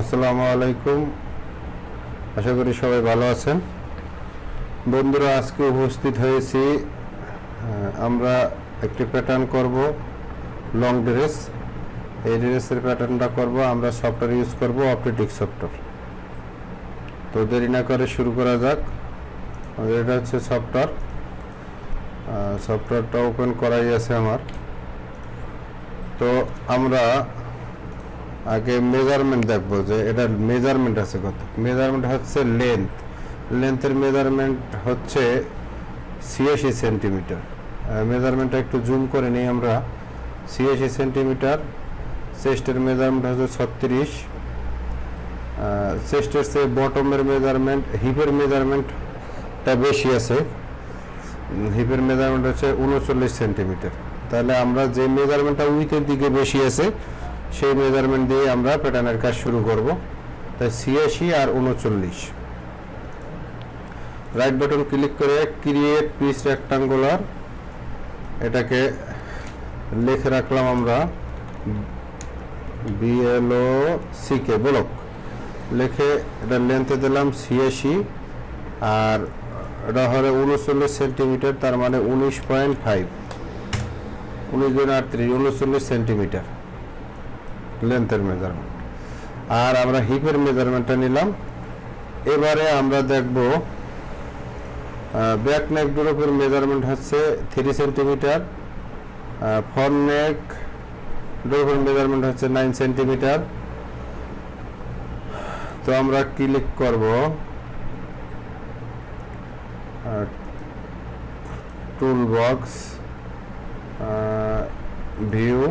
আসসালামু আলাইকুম। আশা করি সবাই ভালো আছেন। বন্ধুরা, আজকে উপস্থিত হয়েছি আমরা একটি প্যাটার্ন করব লং ড্রেস এই ড্রেসের প্যাটার্নটা করব, আমরা সফটওয়্যার ইউজ করব অপটেটিক সফটওয়্যার তো দেরি না করে শুরু করা যাক। আমাদের এটা হচ্ছে সফটওয়্যার সফটওয়্যারটা ওপেন করাই আছে আমার। তো আমরা আগে মেজারমেন্ট দেখব যে এটার মেজারমেন্ট আছে কত? মেজারমেন্ট হচ্ছে লেন্থ লেন্থের মেজারমেন্ট হচ্ছে ছিয়াশি সেন্টিমিটার মেজারমেন্টটা একটু জুম করে নিই আমরা। ছিয়াশি সেন্টিমিটার চেস্টের মেজারমেন্ট হচ্ছে ছত্রিশ। চেস্টের সে বটমের মেজারমেন্ট হিপের মেজারমেন্টটা বেশি আছে। হিপের মেজারমেন্ট হচ্ছে উনচল্লিশ সেন্টিমিটার তাহলে আমরা যে মেজারমেন্টটা উইথের দিকে বেশি আছে সেই মেজারমেন্ট দিয়ে আমরা প্যাটার্নের কাজ শুরু করব। তাই ছিয়াশি আর উনচল্লিশ। রাইট বাটন ক্লিক করে ক্রিয়েট পিস রেক্টাঙ্গুলার এটাকে লিখে রাখলাম আমরা বিএলও সিকে ব্লক লিখে এটা লেন্থে দিলাম ছিয়াশি, আর এটা হলো উনচল্লিশ সেন্টিমিটার তার মানে উনিশ পয়েন্ট ফাইভ উনিশ গুণ আটত্রিশ, উনচল্লিশ সেন্টিমিটার লেন্থের মেজারমেন্ট আর আমরা হিপের মেজারমেন্টটা নিলাম। এবারে আমরা দেখব ব্যাক নেক ড্রপের মেজারমেন্ট হচ্ছে থ্রি সেন্টিমিটার ফ্রন্ট নেক ড্রপের মেজারমেন্ট হচ্ছে নাইন সেন্টিমিটার তো আমরা ক্লিক করব tool box view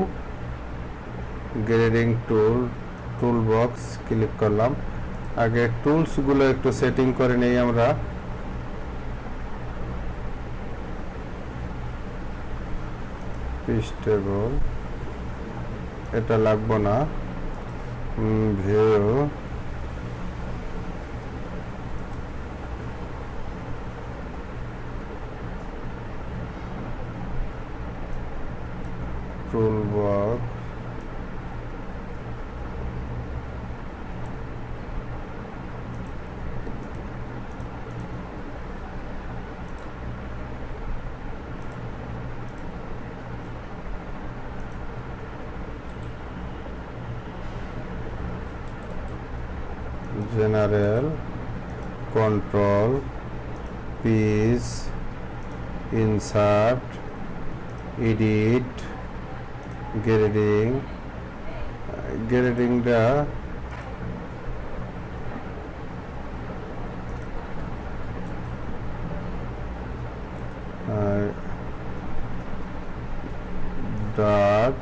grading tool tool box click করলাম। আগে টুলসগুলো একটু সেটিং করে নেই আমরা। এটা লাগবো না। View tool box general control piece insert edit grading গ্রেডিংটা dot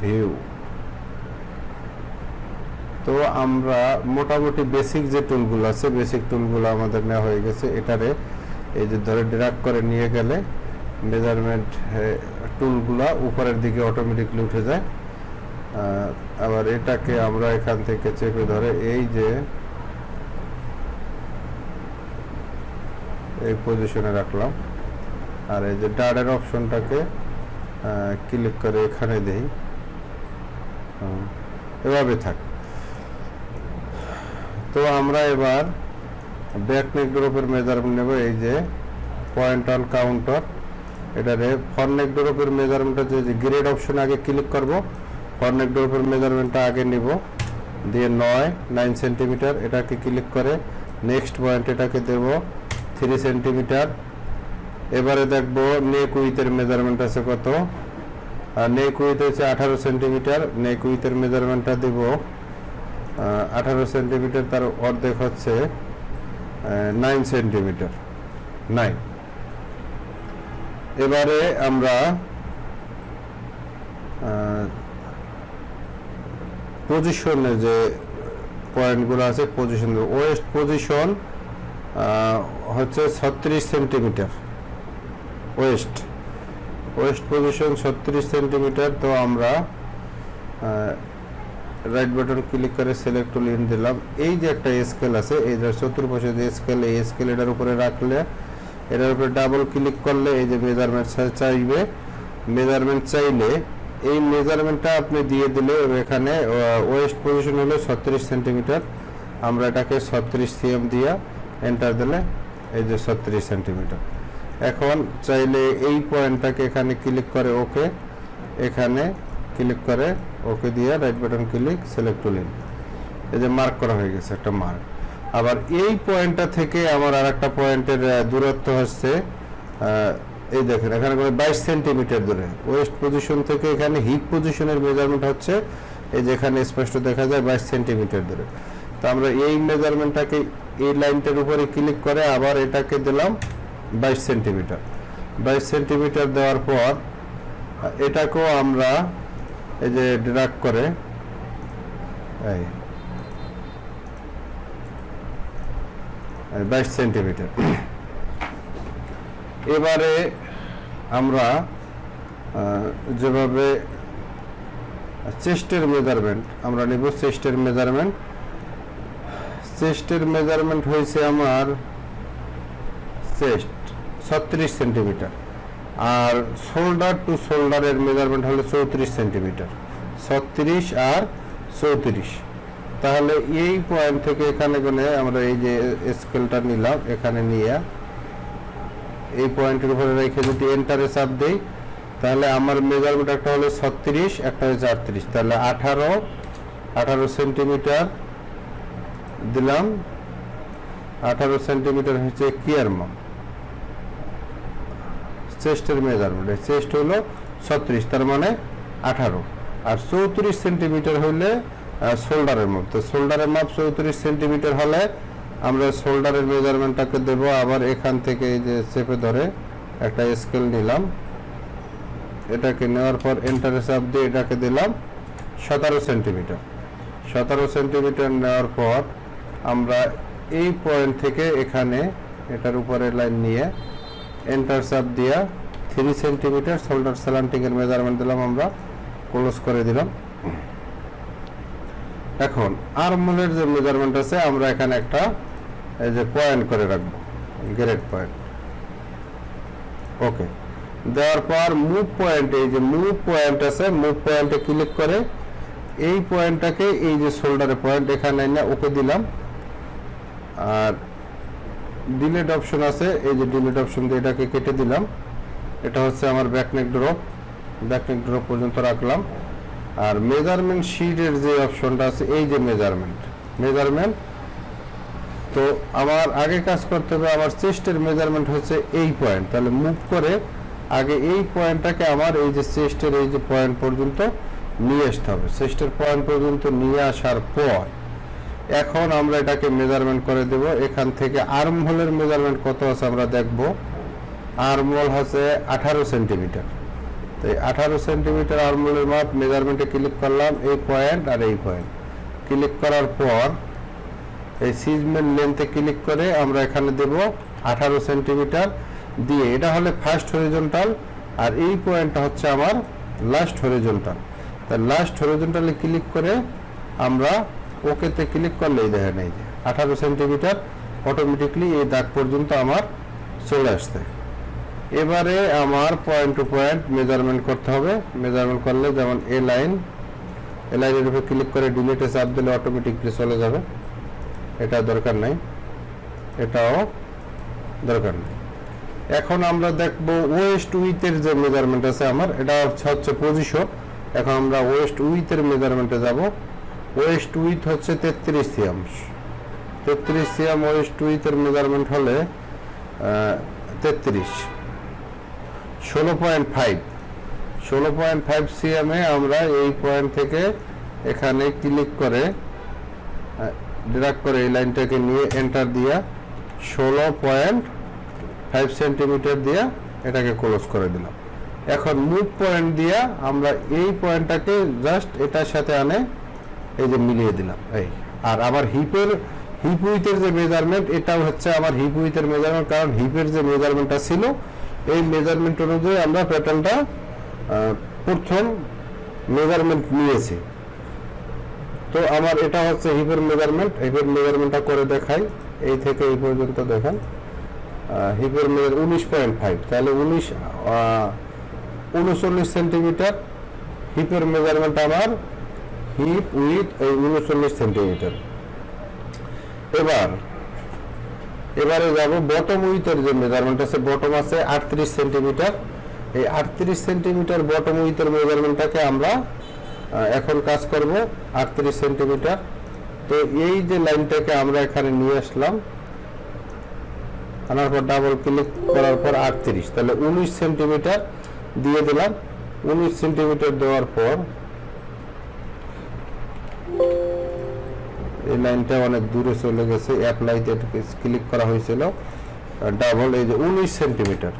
view তো আমরা মোটামুটি বেসিক যে টুলগুলো আছে বেসিক টুলগুলো আমাদের নেওয়া হয়ে গেছে। এটারে এই যে ধরে ড্রাগ করে নিয়ে গেলে মেজারমেন্ট টুলগুলো উপরের দিকে অটোমেটিকলি উঠে যায়। আবার এটাকে আমরা এখান থেকে চেপে ধরে এই যে এই পজিশনে রাখলাম। আর এই যে ডাডের অপশনটাকে ক্লিক করে এখানে দেই। এভাবে থাক। তো আমরা এবার ব্যাকনেক গ্রুপের মেজারমেন্ট নেব, এই যে পয়েন্ট অন কাউন্টার এটারে ফরনেক ড্রপের মেজারমেন্টটা যে গ্রেড অপশন আগে ক্লিক করব ফরনেক ড্রপের মেজারমেন্টটা আগে নিব। দিয়ে নয় নাইন সেন্টিমিটার এটাকে ক্লিক করে নেক্সট পয়েন্ট এটাকে দেব থ্রি সেন্টিমিটার এবারে দেখব নেক উইথের মেজারমেন্ট আছে কত। আর নেক উইথ হচ্ছে আঠারো সেন্টিমিটার নেক উইথের মেজারমেন্টটা দেব আঠারো সেন্টিমিটার, তার অর্ধেক হচ্ছে নাইন সেন্টিমিটার নাইন এবারে আমরা পজিশনে যে পয়েন্টগুলো আছে পজিশন ওয়েস্ট পজিশন হচ্ছে ছত্রিশ সেন্টিমিটার ওয়েস্ট ওয়েস্ট পজিশন ছত্রিশ সেন্টিমিটার, তো আমরা রাইট বাটন ক্লিক করে সিলেক্ট টুল ইন দিলাম। এই যে একটা স্কেল আছে, এই যে চতুর্পাশে যে স্কেল এই স্কেল এটার উপরে রাখলে, এটার উপরে ডাবল ক্লিক করলে এই যে মেজারমেন্ট চাইবে। মেজারমেন্ট চাইলে এই মেজারমেন্টটা আপনি দিয়ে দিলে এখানে ওয়েস্ট পজিশন হলো ছত্রিশ সেন্টিমিটার আমরা এটাকে ছত্রিশ সিএম দিয়া এন্টার দিলে এই যে ছত্রিশ সেন্টিমিটার এখন চাইলে এই পয়েন্টটাকে এখানে ক্লিক করে ওকে এখানে ক্লিক করে ওকে দিয়ে right button click select tool in এই যে মার্ক করা হয়ে গেছে একটা মার্ক আবার এই পয়েন্টটা থেকে আমার আর একটা পয়েন্টের দূরত্ব হচ্ছে এই দেখেন, এখানে করে বাইশ সেন্টিমিটার দূরে। ওয়েস্ট পজিশন থেকে এখানে হিপ পজিশনের মেজারমেন্ট হচ্ছে, এই যেখানে স্পষ্ট দেখা যায় বাইশ সেন্টিমিটার দূরে। তো আমরা এই মেজারমেন্টটাকে এই লাইনটার উপরে ক্লিক করে আবার এটাকে দিলাম বাইশ সেন্টিমিটার বাইশ সেন্টিমিটার দেওয়ার পর, এটাকেও আমরা এই যে ডিরাক্ট করে বাইশ সেন্টিমিটার। এবারে আমরা যেভাবে চেস্টের মেজারমেন্ট আমরা নিব চেস্টের মেজারমেন্ট চেস্টের মেজারমেন্ট হয়েছে আমার চেস্ট, ছত্রিশ সেন্টিমিটার। আর শোল্ডার টু শোল্ডারের মেজারমেন্ট হলো চৌত্রিশ সেন্টিমিটার ছত্রিশ আর চৌত্রিশ। তাহলে এই পয়েন্ট থেকে এখানে গনে আমরা এই যে স্কেলটা নিলাম, এখানে নিয়ে এই পয়েন্টের উপরে রেখে যদি এন্টারে চাপ দেই, তাহলে আমার মেজারমেন্ট একটা হলো ছত্রিশ, একটা হচ্ছে আটত্রিশ। তাহলে আঠারো আঠারো সেন্টিমিটার দিলাম। আঠারো সেন্টিমিটার হচ্ছে কিয়ারমাম চেস্টের মেজারমেন্ট চেস্ট হলো ছত্রিশ, তার মানে আঠারো। আর চৌত্রিশ সেন্টিমিটার হলে শোল্ডারের মাপ। তো শোল্ডারের মাপ চৌত্রিশ সেন্টিমিটার হলে আমরা শোল্ডারের মেজারমেন্টটাকে দেবো। আবার এখান থেকে এই যে চেপে ধরে একটা স্কেল নিলাম। এটাকে নেওয়ার পর এন্টারে চাপ দিয়ে এটাকে দিলাম সতেরো সেন্টিমিটার। সতেরো সেন্টিমিটার নেওয়ার পর আমরা এই পয়েন্ট থেকে এখানে এটার উপরে লাইন নিয়ে এন্টার চাপ দিয়া থ্রি সেন্টিমিটার শোল্ডার স্যালান্টিং এর মেজারমেন্ট দিলাম আমরা। ক্লোজ করে দিলাম। এখন আর্মহোলের যে মেজারমেন্ট আছে, আমরা এখানে একটা, এই যে পয়েন্ট করে রাখব গ্রেড পয়েন্ট ওকে দেওয়ার পর মুভ পয়েন্ট এই যে মুভ পয়েন্ট আছে মুভ পয়েন্টে ক্লিক করে এই পয়েন্টটাকে এই যে শোল্ডারের পয়েন্ট এখানে এনে ওকে দিলাম। আর ডিলেট অপশন আছে, এই যে ডিলেট অপশন দিয়ে এটাকে কেটে দিলাম। এটা হচ্ছে আমার ব্যাকনেক ড্রপ ব্যাকনেক ড্রপ পর্যন্ত রাখলাম। আর মেজারমেন্ট শিটের যে অপশনটা আছে, এই যে মেজারমেন্ট মেজারমেন্ট তো আমার আগে কাজ করতে হবে, আমার চেস্টের মেজারমেন্ট হচ্ছে এই পয়েন্ট তাহলে মুভ করে আগে এই পয়েন্টটাকে আমার এই যে চেস্টের এই যে পয়েন্ট পর্যন্ত নিয়ে আসতে হবে। চেস্টের পয়েন্ট পর্যন্ত নিয়ে আসার পর এখন আমরা এটাকে মেজারমেন্ট করে দেব। এখান থেকে আর্ম হোলের মেজারমেন্ট কত আছে আমরা দেখব। আর্ম হোল হচ্ছে আঠারো সেন্টিমিটার তো এই আঠারো সেন্টিমিটার আর্ম হোলের মাপ মেজারমেন্টে ক্লিক করলাম, এই পয়েন্ট আর এই পয়েন্ট ক্লিক করার পর এই সিজমেন্ট লেন্থে ক্লিক করে আমরা এখানে দেব আঠারো সেন্টিমিটার দিয়ে। এটা হলে ফার্স্ট হরিজন্টাল আর এই পয়েন্টটা হচ্ছে আমার লাস্ট হরিজন্টাল তা লাস্ট হরিজন্টালে ক্লিক করে আমরা ওকেতে ক্লিক করলেই দেখেন এই যে আঠারো সেন্টিমিটার অটোমেটিকলি এই দাগ পর্যন্ত আমার চলে আসছে। এবারে আমার পয়েন্ট টু পয়েন্ট মেজারমেন্ট করতে হবে। মেজারমেন্ট করলে যেমন এ লাইন এ লাইনের উপর ক্লিক করে ডিলিটে চাপ দিলে অটোমেটিকলি চলে যাবে। এটা দরকার নাই। এটাও দরকার নেই। এখন আমরা দেখব ওয়েস্ট উইথের যে মেজারমেন্ট আছে আমার, এটা হচ্ছে পজিশন এখন আমরা ওয়েস্ট উইথের মেজারমেন্টে যাব। ওয়েস্ট উইথ হচ্ছে তেত্রিশ সিএম তেত্রিশ সিয়াম ওয়েস্ট উইথের মেজারমেন্ট হলে তেত্রিশ। ষোলো পয়েন্ট ফাইভ ষোলো পয়েন্ট ফাইভ সিএমে আমরা এই পয়েন্ট থেকে এখানে ক্লিক করে ড্রাগ করে এই লাইনটাকে নিয়ে এন্টার দিয়া ষোলো পয়েন্ট ফাইভ সেন্টিমিটার দিয়া এটাকে ক্লোজ করে দিলাম। এখন মুভ পয়েন্ট দিয়া আমরা এই পয়েন্টটাকে জাস্ট এটার সাথে আনে এই যে মিলিয়ে দিলাম, এই। আর আবার হিপের হিপ উইথের যে মেজারমেন্ট এটাও হচ্ছে আমার হিপ উইথের মেজারমেন্ট কারণ হিপের যে মেজারমেন্টটা ছিল, এই মেজারমেন্ট অনুযায়ী আমরা প্যাটার্নটা প্রথম মেজারমেন্ট নিয়েছি। তো আমার এটা হচ্ছে হিপের মেজারমেন্ট হিপের মেজারমেন্টটা করে দেখাই। এই থেকে এই পর্যন্ত দেখেন। হিপের মেজার উনিশ পয়েন্ট ফাইভ তাহলে উনিশ উনচল্লিশ সেন্টিমিটার হিপের মেজারমেন্ট আমার হিপ উইথ উনচল্লিশ সেন্টিমিটার। এবার, এবারে যাব বটম উইথের যে মেজারমেন্ট আছে বটম আছে আটত্রিশ সেন্টিমিটার। এই আটত্রিশ সেন্টিমিটার বটম উইথের মেজারমেন্টটাকে আমরা এখন কাজ করব আটত্রিশ সেন্টিমিটার। তো এই যে লাইনটাকে আমরা এখানে নিয়ে আসলাম, আনার পর ডাবল ক্লিক করার পর আটত্রিশ। তাহলে উনিশ সেন্টিমিটার দিয়ে দিলাম। উনিশ সেন্টিমিটার দেওয়ার পর এই লাইনটা অনেক দূরে চলে গেছে অ্যাপ্লাইতে ক্লিক করা হয়েছিল ডাবল এই যে উনিশ সেন্টিমিটার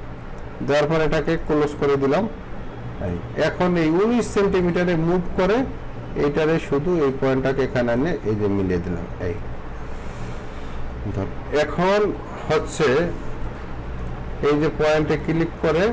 দেওয়ার পর এটাকে ক্লোজ করে দিলাম। এখন এই উনিশ সেন্টিমিটারে মুভ করে এইটারে শুধু এই পয়েন্টটাকে এখানে এনে এই যে মিলিয়ে দিলাম। এই এখন হচ্ছে এই যে পয়েন্টে ক্লিক করে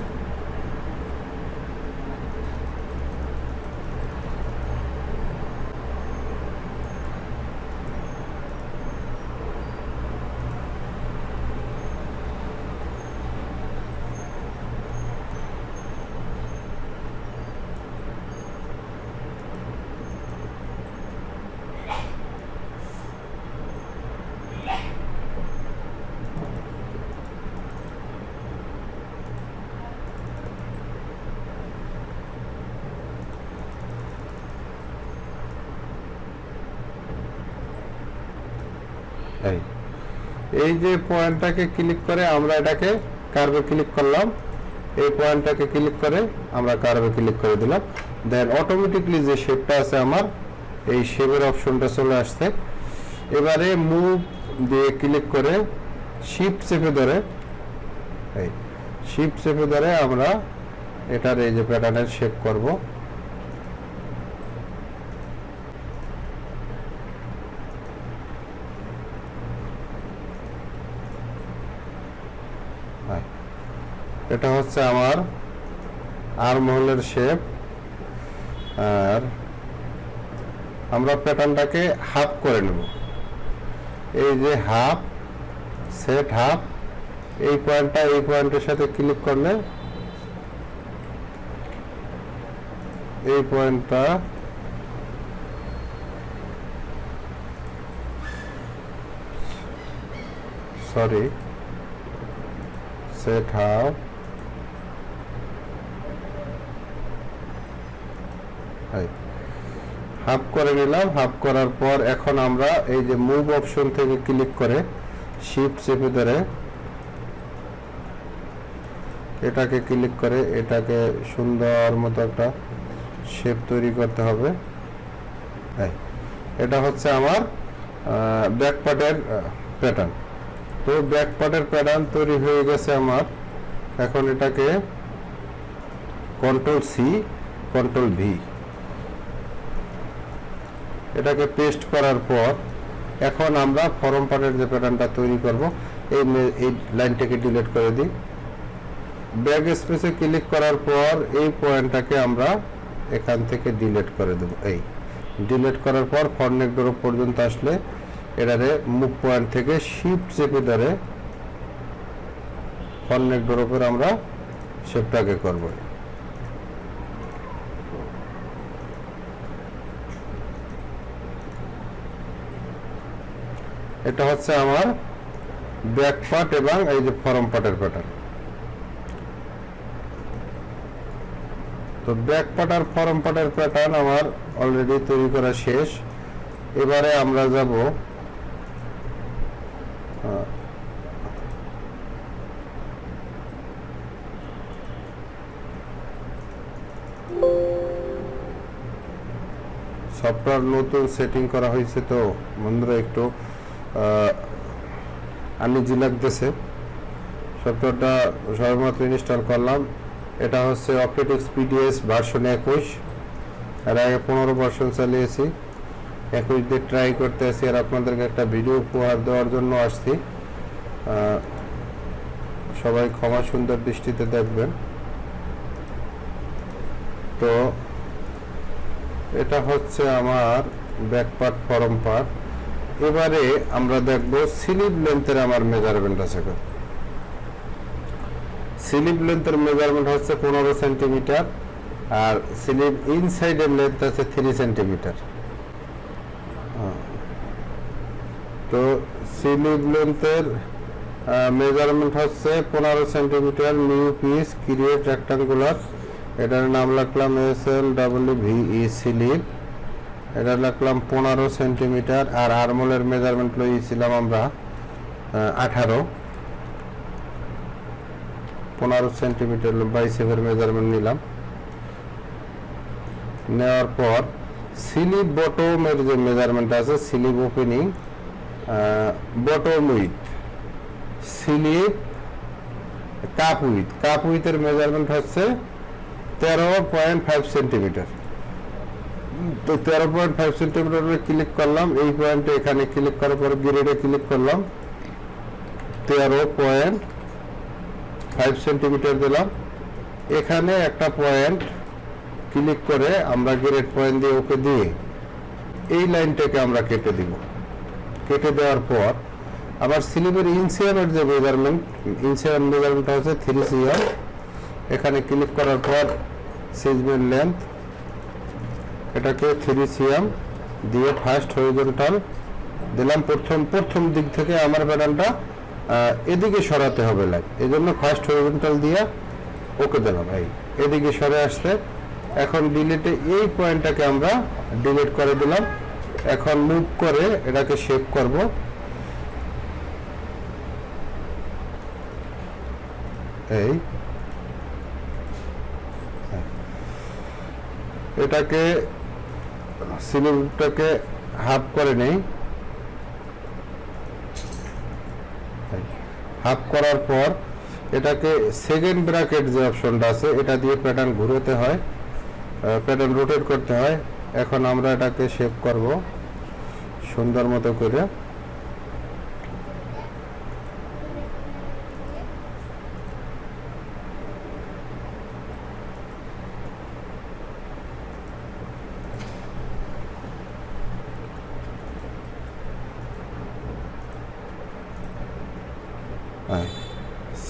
এই এই যে পয়েন্টটাকে ক্লিক করে আমরা এটাকে কার্ভে ক্লিক করলাম। এই পয়েন্টটাকে ক্লিক করে আমরা কার্ভে ক্লিক করে দিলাম। দেন অটোমেটিকলি যে শেপটা আছে আমার, এই শেপের অপশনটা চলে আসছে। এবারে মুভ দিয়ে ক্লিক করে শিফট চেপে ধরে শিফট চেপে ধরে আমরা এটার এই যে প্যাটার্নের শেপ করব। এটা হচ্ছে আমার আরমহলের শেপ আর আমরা প্যাটার্নটাকে হাফ করে নেব। এই যে হাফ সেট হাফ এই পয়েন্টটা এই পয়েন্টের সাথে ক্লিক করলে এই পয়েন্টটা সরি সেট হাফ হাফ করে নিলাম, হাফ করার পর এখন আমরা এই যে মুভ অপশন থেকে ক্লিক করে শিফট চেপে ধরে এটাকে ক্লিক করে এটাকে সুন্দর মতো একটা শেপ তৈরি করতে হবে। এটা হচ্ছে আমার ব্যাক পার্টের প্যাটার্ন তো ব্যাক পার্টের প্যাটার্ন তৈরি হয়ে গেছে আমার। এখন এটাকে কন্ট্রোল সি কন্ট্রোল ভি এটাকে পেস্ট করার পর এখন আমরা ফরম পার্টের যে প্যাটার্নটা তৈরি করব, এই এই লাইনটাকে ডিলিট করে দিই। ব্যাক স্পেসে ক্লিক করার পর এই পয়েন্টটাকে আমরা এখান থেকে ডিলিট করে দেব। এই ডিলিট করার পর ফরনেক ডোর পর্যন্ত আসলে এটারে মুভ পয়েন্ট থেকে শিফট চেপে ধরে ফরনেক ডোর আমরা শেপটাকে করব। এটা হচ্ছে আমার ব্যাক পার্ট এবং এই যে ফরম পার্টের প্যাটার্ন তো ব্যাক পার্ট আর ফরম পার্টের প্যাটার্ন আমার অলরেডি তৈরি করা শেষ। এবারে আমরা যাব সফটওয়্যার নতুন সেটিং করা হয়েছে তো, বন্ধুরা একটু আনিজি লাগতেছে সফটওয়্যারটা সবেমাত্র ইনস্টল করলাম। এটা হচ্ছে অপটেটিক্স পিডিএস ভার্সন একুশ। এর আগে পনেরো ভার্সন চালিয়েছি। একুশ দিয়ে ট্রাই করতে আসি আর আপনাদেরকে একটা ভিডিও উপহার দেওয়ার জন্য আসছি। সবাই ক্ষমা সুন্দর দৃষ্টিতে দেখবেন। তো, এটা হচ্ছে আমার ব্যাক পার্ট ফরম পার্ট এবারে আমরা দেখব স্লিপ লেন্থের আমার মেজারমেন্ট আছে কত। লেন্থের মেজারমেন্ট হচ্ছে পনেরো সেন্টিমিটার আর স্লিপ ইনসাইডের লেন্থ আছে থ্রি সেন্টিমিটার। তো স্লিপ লেন্থের মেজারমেন্ট হচ্ছে পনেরো centimetre new piece create rectangular এটার নাম লিখলাম S L W V sleeve. এটা লিখলাম পনেরো সেন্টিমিটার আর আরমোলের মেজারমেন্ট লইছিলাম আমরা আঠারো। পনেরো সেন্টিমিটার বাইসেপের মেজারমেন্ট নিলাম। নেওয়ার পর স্লিপ বটমের যে মেজারমেন্ট আছে sleeve opening bottom width sleeve cap width cap উইথের measurement হচ্ছে তেরো পয়েন্ট ফাইভ সেন্টিমিটার। তো তেরো পয়েন্ট ফাইভ সেন্টিমিটার ক্লিক করলাম। এই পয়েন্টে এখানে ক্লিক করার পর গ্রেডে ক্লিক করলাম। তেরো পয়েন্ট ফাইভ সেন্টিমিটার দিলাম। এখানে একটা পয়েন্ট ক্লিক করে আমরা গ্রেড পয়েন্ট দিয়ে ওকে দিয়ে এই লাইনটাকে আমরা কেটে দিব। কেটে দেওয়ার পর আবার স্লিপের ইনসিয়ামের যে মেজারমেন্ট ইনসিয়াম মেজারমেন্ট হচ্ছে থ্রি সিএম এখানে ক্লিক করার পর সিজমেন্ট লেন্থ এটাকে থ্রি সিএম দিয়ে ফার্স্ট হরিজন্টাল দিলাম প্রথম প্রথম দিক থেকে আমার প্যাটার্নটা এদিকে সরাতে হবে লাইন এই জন্য ফার্স্ট হরিজন্টাল দিয়ে ওকে দিলাম এই এদিকে সরে আসতে। এখন ডিলিটে এই পয়েন্টটাকে আমরা ডিলিট করে দিলাম। এখন মুভ করে এটাকে শেপ করব। এই। এটাকে সিলিংটাকে হাফ করে নেই। হাফ করার পর এটাকে সেকেন্ড ব্র্যাকেট যে অপশনটা আছে, এটা দিয়ে প্যাটার্ন ঘুরোতে হয় প্যাটার্ন রোটেট করতে হয়। এখন আমরা এটাকে শেপ করব সুন্দর মতো করে।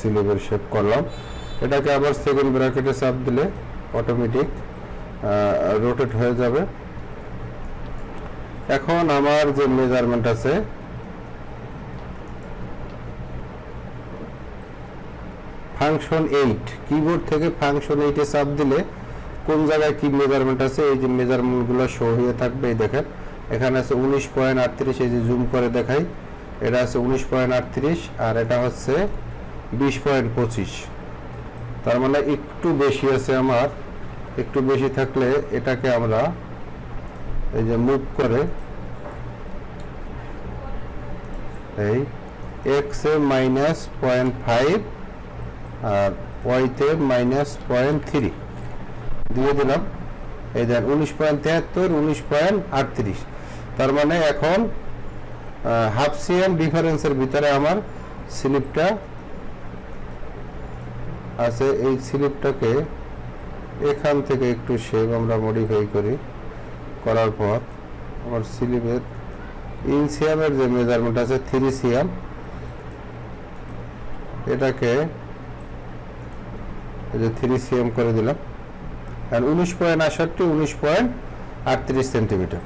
সিলেবের শেপ করলাম। এটাকে আবার সেকেন্ড ব্র্যাকেটে চাপ দিলে অটোমেটিক রোটেট হয়ে যাবে। এখন আমার যে মেজারমেন্ট আছে ফাংশন এইট কিবোর্ড থেকে ফাংশন এইটে চাপ দিলে কোন জায়গায় কি মেজারমেন্ট আছে, এই যে মেজারমেন্টগুলো শো হয়ে থাকবে দেখেন। এখানে আছে উনিশ পয়েন্ট আটত্রিশ, এই যে জুম করে দেখাই। এটা আছে উনিশ পয়েন্ট আটত্রিশ, আর এটা হচ্ছে বিশ পয়েন্ট পঁচিশ। তার মানে একটু বেশি আছে আমার। একটু বেশি থাকলে এটাকে আমরা এই যে মুভ করে এই এক্স এ মাইনাস পয়েন্ট ফাইভ আর ওয়াইতে মাইনাস পয়েন্ট থ্রি দিয়ে দিলাম। এই দেন উনিশ পয়েন্ট তেহাত্তর উনিশ পয়েন্ট আটত্রিশ। তার মানে এখন হাফ সিএম ডিফারেন্সের ভিতরে আমার স্লিপটা আছে, এই স্লিপটাকে এখান থেকে একটু শেপ আমরা মডিফাই করি। করার পর আমার স্লিপের ইনসিয়ামের যে মেজারমেন্ট আছে থ্রি সিএম এটাকে যে থ্রি সিএম করে দিলাম। আর উনিশ পয়েন্ট আষট্টি উনিশ পয়েন্ট আটত্রিশ সেন্টিমিটার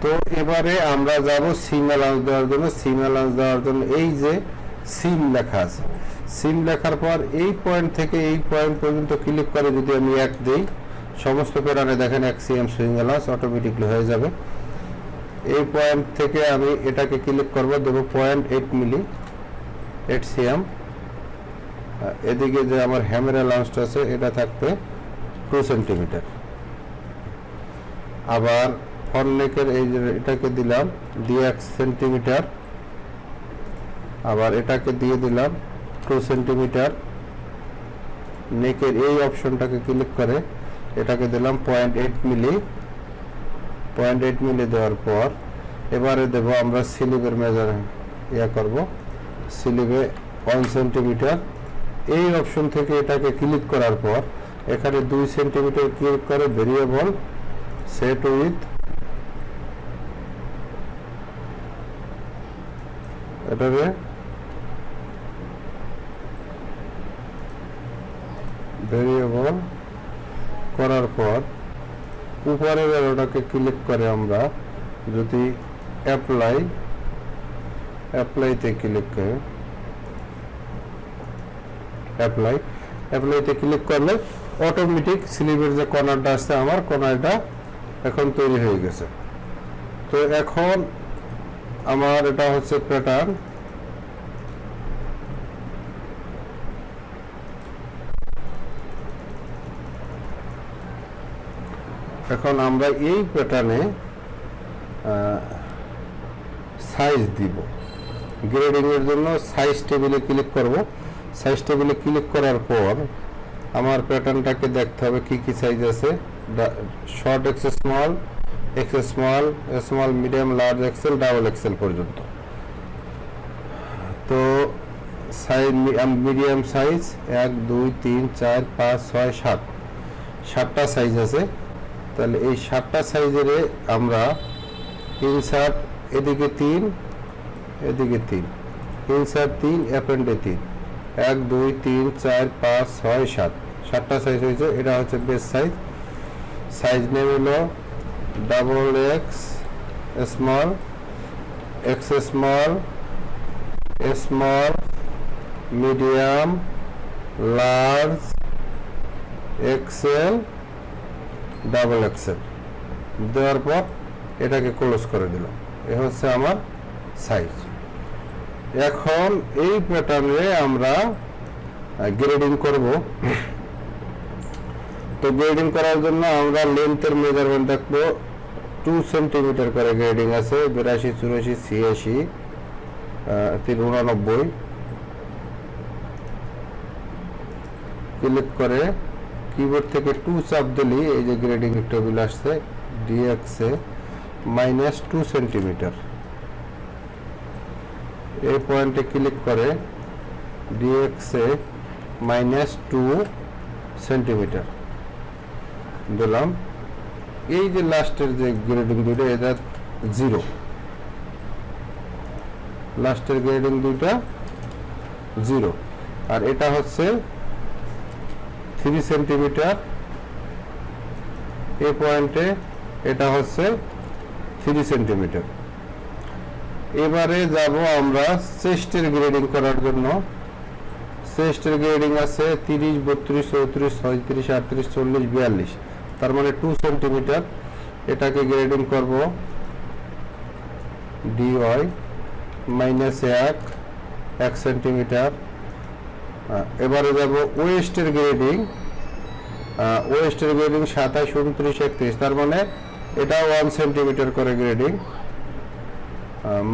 তো এবারে আমরা যাব সিম অ্যালাউন্স দেওয়ার জন্য। সিম অ্যালাউন্স দেওয়ার জন্য এই যে সিম লেখা আছে। সিম লেখার পর এই পয়েন্ট থেকে এই পয়েন্ট পর্যন্ত ক্লিক করে যদি আমি এক দিই, সমস্ত প্যাটার্নে দেখেন এক সিএম সুইং অ্যালাউন্স অটোমেটিকলি হয়ে যাবে। এই পয়েন্ট থেকে আমি এটাকে ক্লিক করব, দেবো point eight milli eight CM এদিকে যে আমার হ্যামের অ্যালাউন্সটা আছে, এটা থাকবে টু সেন্টিমিটার আবার ফরনেকের এই যে এটাকে দিলাম, দিয়ে এক সেন্টিমিটার আবার এটাকে দিয়ে দিলাম টু সেন্টিমিটার নেকের এই অপশনটাকে ক্লিক করে এটাকে দিলাম point eight milli point eight milli দেওয়ার পর এবারে দেব আমরা স্লিপের মেজার ইয়া করব। স্লিপে ওয়ান সেন্টিমিটার এই অপশন থেকে এটাকে ক্লিক করার পর এখানে দুই সেন্টিমিটার ক্লিক করে ভেরিয়েবল সেট উইথ এটাকে ভেরিয়েবল করার পর উপরের এরোটাকে ক্লিক করে আমরা যদি অ্যাপ্লাই অ্যাপ্লাইতে ক্লিক করে। অ্যাপ্লাই অ্যাপ্লাইতে ক্লিক করলে অটোমেটিক স্লিপের যে কর্নারটা আসছে আমার কর্নারটা এখন তৈরি হয়ে গেছে। তো এখন আমার এটা হচ্ছে প্যাটার্ন এখন আমরা এই প্যাটার্নে সাইজ দিব। গ্রেডিং এর জন্য সাইজ টেবিলে ক্লিক করব। সাইজ টেবিলে ক্লিক করার পর আমার প্যাটার্নটাকে দেখতে হবে কি কি সাইজ আছে। Short X small X small small medium large XL double XL পর্যন্ত। তো সাইজ মিডিয়াম সাইজ এক, দুই, তিন, চার, পাঁচ, ছয়, সাত। সাতটা সাইজ আছে। তাহলে এই সাতটা সাইজের আমরা ইনসার্ট এদিকে তিন এদিকে তিন। ইনসার্ট তিন, অ্যাপেন্ডে তিন। এক, দুই, তিন, চার, পাঁচ, ছয়, সাত। সাতটা সাইজ হয়েছে, এটা হচ্ছে বেস সাইজ। সাইজ নেম হলো double X, small X small small, medium, large XL double XL দেওয়ার পর এটাকে ক্লোজ করে দিলাম। এ হচ্ছে আমার সাইজ এখন এই প্যাটার্নে আমরা গ্রেডিং করব। তো গ্রেডিং করার জন্য আমরা লেন্থের মেজারমেন্ট দেখব। টু সেন্টিমিটার করে গ্রেডিং আছে, বিরাশি, চুরাশি, ছিয়াশি তিন উনানব্বই। ক্লিক করে কিবোর্ড থেকে টু চাপ দিলেই এই যে গ্রেডিং টেবিল আসছে ডিএক্সে মাইনাস টু সেন্টিমিটার এই পয়েন্টে ক্লিক করে ডিএক্সে মাইনাস টু সেন্টিমিটার দিলাম। এই যে লাস্টের যে গ্রেডিং দুটো এটা জিরো লাস্টের গ্রেডিং দুইটা জিরো আর এটা হচ্ছে থ্রি সেন্টিমিটার। এই পয়েন্টে এটা হচ্ছে থ্রি সেন্টিমিটার। এবারে যাব আমরা চেস্টের গ্রেডিং করার জন্য। চেস্টের গ্রেডিং আছে তিরিশ, বত্রিশ, চৌত্রিশ, ছয়ত্রিশ, আটত্রিশ, চল্লিশ, বিয়াল্লিশ। তার মানে টু সেন্টিমিটার এটাকে গ্রেডিং করব। ডিওয়াই মাইনাস এক এক সেন্টিমিটার এবারে যাব ওয়েস্টের গ্রেডিং ওয়েস্টের গ্রেডিং সাতাশ উনত্রিশ, একত্রিশ। তার মানে এটা ওয়ান সেন্টিমিটার করে গ্রেডিং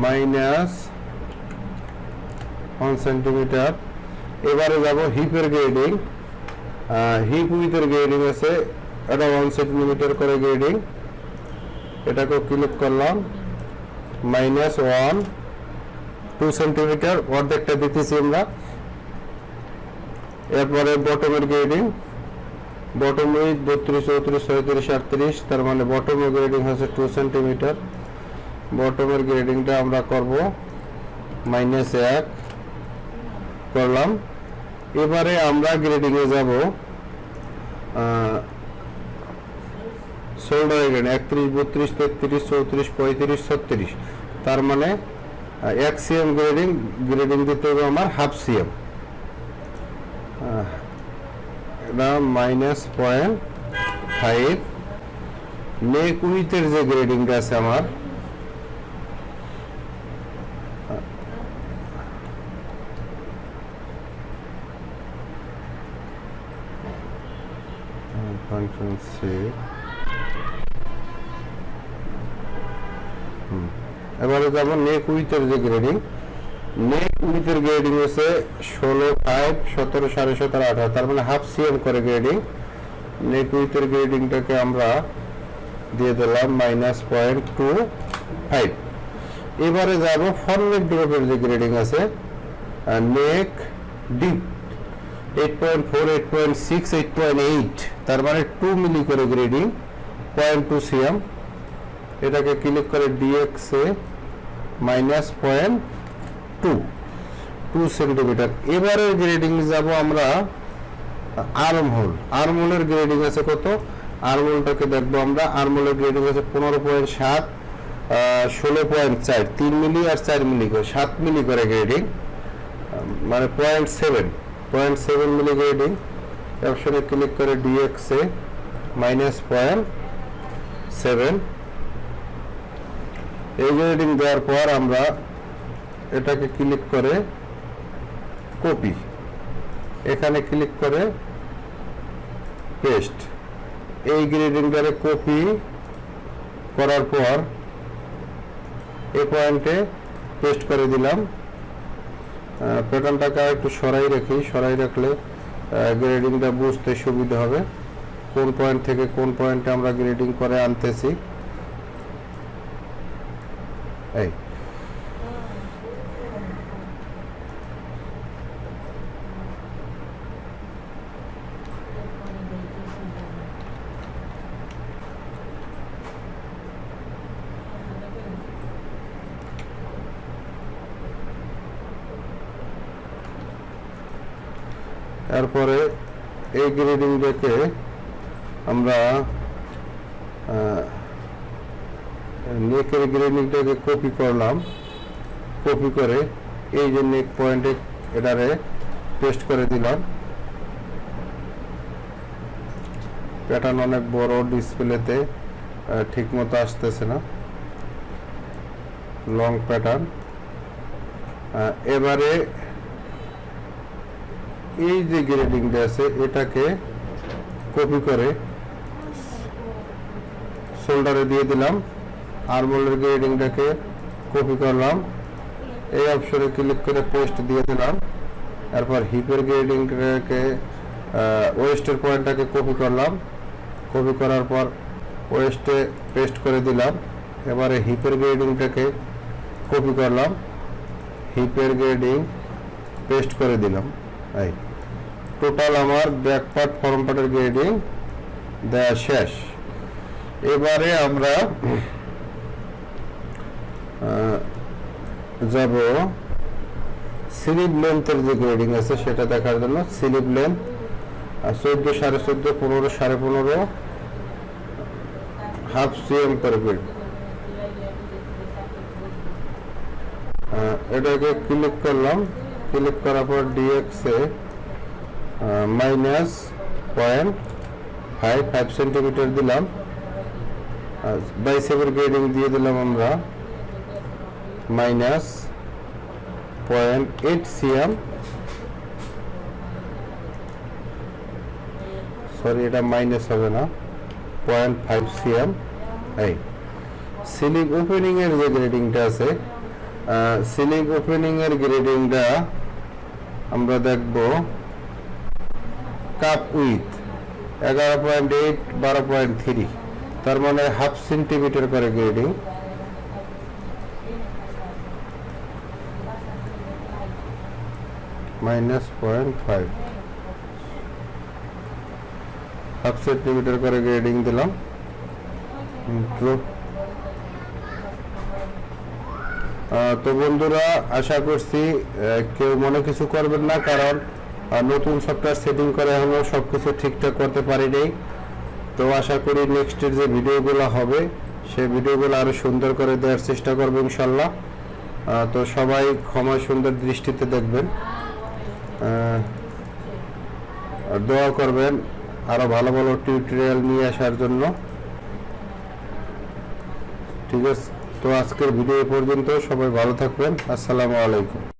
মাইনাস ওয়ান সেন্টিমিটার এবারে যাব হিপের গ্রেডিং হিপ উইথের গ্রেডিং আছে। এটা ওয়ান সেন্টিমিটার করে গ্রেডিং এটাকে ক্লিক করলাম। মাইনাস ওয়ান টু সেন্টিমিটার অর্ধেকটা দিতেছি আমরা। এরপরে বটমের গ্রেডিং বটম উইথ বত্রিশ, চৌত্রিশ, ছয়ত্রিশ, আটত্রিশ, তার মানে বটমের গ্রেডিং হচ্ছে টু সেন্টিমিটার বটমের গ্রেডিংটা আমরা করব মাইনাস এক। করলাম। এবারে আমরা গ্রেডিংয়ে যাব শোল্ডার গ্রেড একত্রিশ, বত্রিশ, তেত্রিশ, চৌত্রিশ, পঁয়ত্রিশ, ছত্রিশ। তার মানে এক সিএম গ্রেডিং গ্রেডিং দিতে হবে আমার হাফ সিএম এটা মাইনাস পয়েন্ট ফাইভ নেক উইথের যে গ্রেডিংটা আছে আমার। ফাংশন সি এবারে যাব নেক উইথের যে গ্রেডিং নেক উইথের গ্রেডিং হচ্ছে ষোলো ফাইভ সতেরো, সাড়ে সতেরো, আঠারো। তার মানে হাফ সিএম করে গ্রেডিং নেক উইথের গ্রেডিংটাকে আমরা দিয়ে দিলাম মাইনাস পয়েন্ট টু ফাইভ এবারে যাব ফর নেক ড্রপের যে গ্রেডিং আছে neck deep eight point four eight point six eight point eight তার মানে টু মিলি করে গ্রেডিং পয়েন্ট টু সিএম এটাকে ক্লিক করে ডিএক্সে minus point two two centimetre এবারে গ্রেডিং যাব আমরা আর্ম হোল আর্ম হোলের গ্রেডিং আছে কত? আর্ম হোলটাকে দেখব আমরা। আর্ম হোলের গ্রেডিং আছে পনেরো পয়েন্ট সাত ষোলো পয়েন্ট চার। তিন মিলি আর চার মিলি করে, সাত মিলি করে গ্রেডিং মানে point seven point seven milli grading অপশনে ক্লিক করে ডিএক্সে মাইনাস পয়েন্ট সেভেন এই গ্রেডিং দেওয়ার পর আমরা এটাকে ক্লিক করে কপি এখানে ক্লিক করে পেস্ট এই গ্রেডিংটারে কপি করার পর এ পয়েন্টে পেস্ট করে দিলাম। প্যাটার্নটাকে একটু সরাই রাখি। সরাই রাখলে গ্রেডিংটা বুঝতে সুবিধা হবে। কোন পয়েন্ট থেকে কোন পয়েন্টে আমরা গ্রেডিং করে আনতেছি। এই। তারপরে এই গ্রেডিংটাকে আমরা নেকের গ্রেডিংটাকে কপি করলাম। কপি করে এই যে নেক পয়েন্টে এটারে পেস্ট করে দিলাম। প্যাটার্ন অনেক বড় ডিসপ্লেতে ঠিক মতো আসতেছে না। লং প্যাটার্ন এবারে এই যে গ্রেডিংটা আছে, এটাকে কপি করে শোল্ডারে দিয়ে দিলাম। আরমোলের গ্রেডিংটাকে কপি করলাম। এই অপশনে ক্লিক করে পেস্ট দিয়ে দিলাম। তারপর হিপের গ্রেডিংটাকে ওয়েস্টের পয়েন্টটাকে কপি করলাম। কপি করার পর ওয়েস্টে পেস্ট করে দিলাম। এবারে হিপের গ্রেডিংটাকে কপি করলাম। হিপের গ্রেডিং পেস্ট করে দিলাম। এই টোটাল আমার ব্যাক পার্ট গ্রেডিং দেওয়া শেষ। এবারে আমরা যাব স্লিপ লেন্থের যে গ্রেডিং আছে সেটা দেখার জন্য। স্লিপ লেন্থ চোদ্দ সাড়ে চোদ্দ, পনেরো সাড়ে পনেরো, হাফ সিএম করে গ্রেড এটাকে ক্লিক করলাম। ক্লিক করার পর ডিএক্সে minus point five five centimetre দিলাম। বাইসেপের গ্রেডিং দিয়ে দিলাম আমরা। Minus point eight CM sorry এটা মাইনাস হবে না। পয়েন্ট ফাইভ সিএম এই। সিলিং ওপেনিং এর যে গ্রেডিংটা আছে সিলিং ওপেনিং এর গ্রেডিংটা আমরা দেখব। কাপ উইথ এগারো পয়েন্ট এইট বারো পয়েন্ট থ্রি তার মানে হাফ সেন্টিমিটার করে grading minus point five half centimetre করে গ্রেডিং দিলাম। তো বন্ধুরা, আশা করছি কেউ মনে কিছু করবেন না, কারণ নতুন সফটওয়্যার সেটিং করে এখনও সব কিছু ঠিকঠাক করতে পারি পারিনি তো আশা করি নেক্সটের যে ভিডিওগুলো হবে সেই ভিডিওগুলো আরও সুন্দর করে দেওয়ার চেষ্টা করব ইনশাল্লাহ। তো সবাই ক্ষমা সুন্দর দৃষ্টিতে দেখবেন। দোয়া করবেন আরও ভালো ভালো টিউটোরিয়াল নিয়ে আসার জন্য। ঠিক আছে, তো আজকের ভিডিও পর্যন্ত। সবাই ভালো থাকবেন। আসসালামু আলাইকুম।